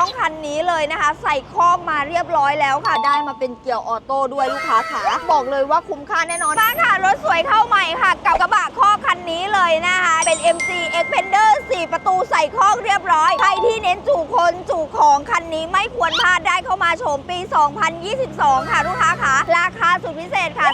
ต้องคันนี้เลยนะคะ ใส่ครอกมาเรียบร้อยแล้วค่ะ ได้มาเป็นเกียร์ออโต้ด้วยลูกค้าขาบอกเลยว่าคุ้มค่าแน่นอนมาค่ะ รถสวยเข้าใหม่ค่ะ กับกระบะครอกคันนี้เลยนะคะ เป็น MG Xpander 4 ประตูใส่ครอกเรียบร้อย ใครที่เน้นจูคนจูของคันนี้ไม่ควรพลาดได้เข้ามาชมปี 2022 ค่ะลูกค้าขาราคาสุดพิเศษค่ะ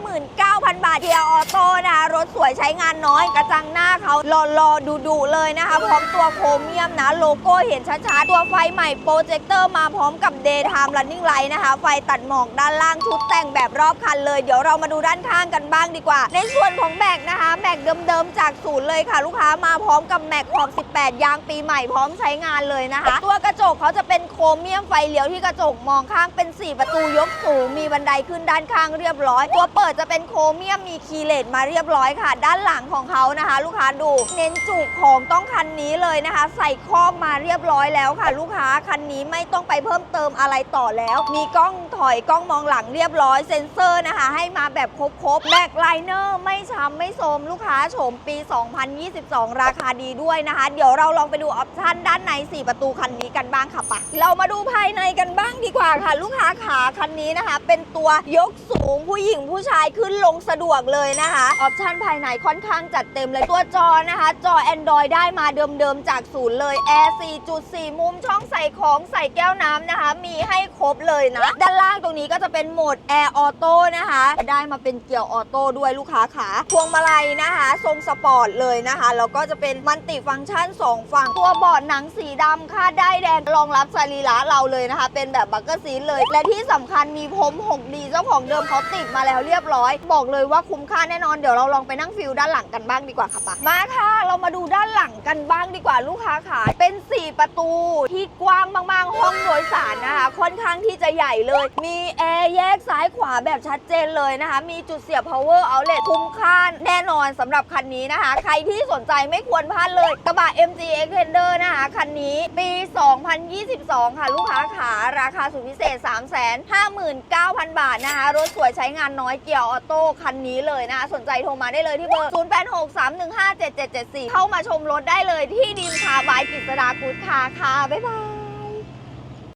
359,000 บาทเกียร์ออโต้นะ ถสวยใช้งานน้อยกระจังหน้าเขาหล่อๆดุๆเลยนะคะพร้อมตัวโครเมียมนะโลโก้เห็นชัดๆตัวไฟใหม่โปรเจคเตอร์มาพร้อมกับ Daytime Running Light นะคะ ไฟตัดหมอกด้านล่างชุดแต่งแบบรอบคันเลย เดี๋ยวเรามาดูด้านข้างกันบ้างดีกว่า ในส่วนของแม็กนะคะแม็กเดิมๆจากศูนย์เลยค่ะ ลูกค้ามาพร้อมกับแม็กขอบ 18 ยางปีใหม่พร้อมใช้งานเลยนะคะ ตัวกระจกเขาจะเป็นโครเมียมไฟเลี้ยวที่กระจกมองข้างเป็น 4 ประตูยกสูงมีบันไดขึ้นด้านข้างเรียบร้อย ตัวเปิดจะเป็นโครเมียมมีคีย์เลสมาเรียบร้อยค่ะ ด้านหลังของเขานะคะ ลูกค้าดู เน้นจุกของต้องคันนี้เลยนะคะ ใส่คอกมาเรียบร้อยแล้วค่ะ ลูกค้าคันนี้ไม่ต้องไปเพิ่มเติมอะไรต่อแล้ว มีกล้องถอยกล้องมองหลังเรียบร้อยเซ็นเซอร์นะคะ ให้มาแบบครบๆแบ็คไลเนอร์ไม่ช้ำไม่โทรมลูกค้าโฉมปี 2022 ราคาดีด้วยนะคะ เดี๋ยวเราลองไปดูออปชั่นด้านใน 4 ประตูคันนี้กันบ้างค่ะปะเรามาดูภายในกันบ้างดีกว่าค่ะ ลูกค้าขาคันนี้นะคะ เป็นตัวยกสูงผู้หญิงผู้ชายขึ้นลงสะดวกเลยนะคะออปชั่นภายในค่อนข้างจัดเต็มเลยตัวจอนะคะ จอ Android ได้มาเดิมๆจากศูนย์เลยแอร์4.4 มุมช่องใส่ของใส่แก้วน้ำนะคะ มีให้ครบเลยนะ ด้านล่างตรงนี้ก็จะเป็นโหมดแอร์ออโต้นะคะ ได้มาเป็นเกียร์ออโต้ด้วยลูกค้าขาพวงมาลัยนะคะ ทรงสปอร์ตเลยนะคะแล้วก็จะเป็นมันติฟังก์ชัน 2 ฝั่ง ตัวบอร์ดหนังสีดำค่าดได้แดงรองรับสรีระเราเลยนะคะ เป็นแบบบักเกอร์ซีเลย และที่สำคัญมีพรม 6D เจ้าของเดิมเขาติดมาแล้วเรียบร้อย บอกเลยว่าคุ้มค่าแน่นอนเดี๋ยวเราลองไปนั่งฟิลด้านหลังกันบ้างดีกว่าค่ะปะมาค่ะ เรามาดูด้านหลังกันบ้างดีกว่าลูกค้าขาเป็น 4 ประตูที่กว้างมากๆ ห้องโดยสารนะคะ ค่อนข้างที่จะใหญ่เลย มีแอร์แยกซ้ายขวาแบบชัดเจนเลยนะคะ มีจุดเสียบ power outlet คุ้มค่าแน่นอนสำหรับคันนี้นะคะ ใครที่สนใจไม่ควรพลาดเลยกระบะ MG Xpander นะคะ คันนี้ปี 2022 ค่ะ ลูกค้าขาราคาสุดพิเศษ 359,000 บาทนะคะ รถสวยใช้งานน้อยเกียร์ออโต้คันนี้เลยนะคะ สนใจโทรมาได้เลยที่เบอร์ 0863157774 เข้ามาชมรถได้เลยที่ดีมคาบายกิษดากุดคาค่ะ บ๊ายบาย